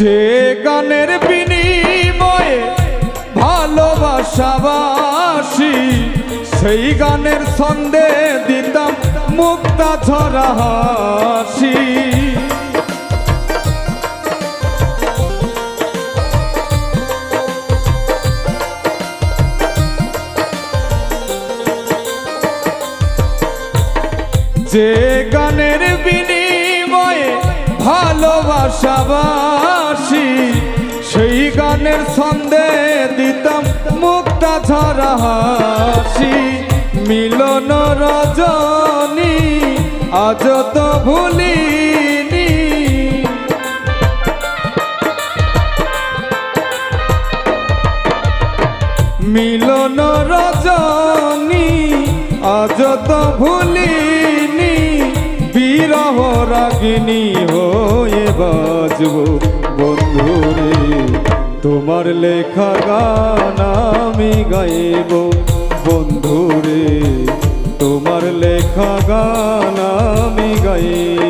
যে গানের বিনিময়ে ভালোবাসাবাসি সেই গানের ছন্দে দিতাম মুক্তা ঝরা হাসি। যে বিনিময়ে ভালোবাসাবাসি, সেই গানের ছন্দে দিতাম মুক্তা ঝরা হাসি। মিলন রজনী, আজ তো ভুলিনি। মিলন রজনী, আজ তো ভুলিনি। বিরহ রাগিনী হয়ে বাজব বন্ধুরে। তোমার লেখা গান আমি গাইব বন্ধুরে। তোমার লেখা গান আমি গাইব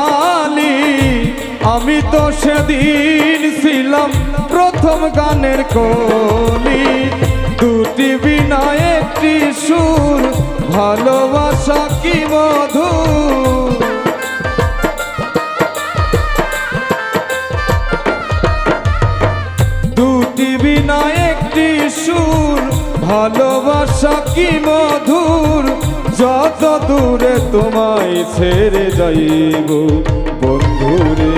আমি তো সেদিন ছিলাম প্রথম গানের কলি। দুটি বিনা একটি সুর, ভালোবাসা কি মধু? দুটি বিনা একটি সুর, ভালোবাসা কি মধুর? যত দূরে তোমায় ছেড়ে যাইব, বন্ধুরে,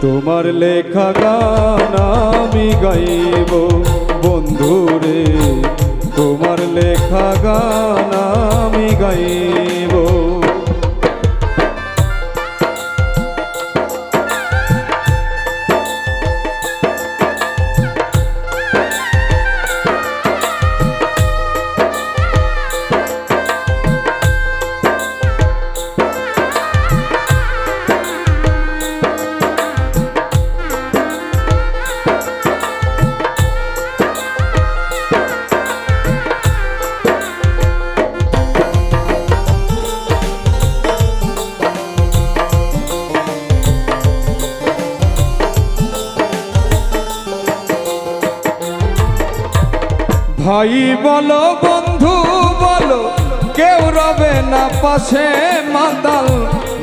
তোমার লেখা গান আমি গাইব। বন্ধুরে, তোমার লেখা গান আমি গাইব। ভাই, বলো বন্ধু, বলো, কেউ রবে না পাশে মাতাল।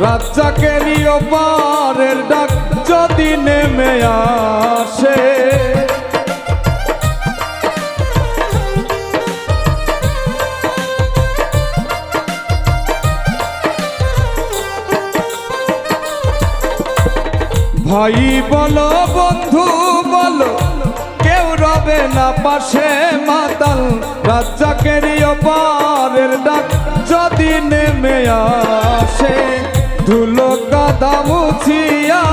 রাজ্জাকেরই ওপারের ডাক, যদি নেমে আসে। ভাই, বলো বন্ধু পাশে মাতাল রাজ্জাকেরই পারের ডাক যদি নেমে আসে, ধুলো কাদা মুছিয়া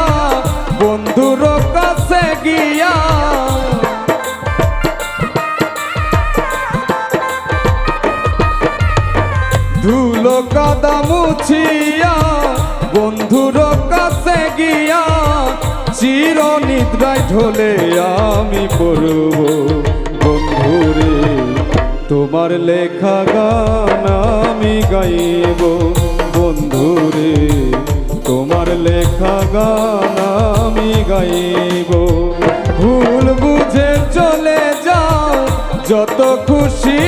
বন্ধুর কাছে গিয়া। ধুলো কাদা মুছিয়া নিদ্রায় ঢলে আমি পড়ব। বন্ধুরে, তোমার লেখা গান আমি গাইব। বন্ধুরে, তোমার লেখা গান আমি গাইব। ভুল বুঝে চলে যাও, যত খুশি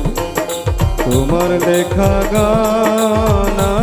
তোমার লেখা গান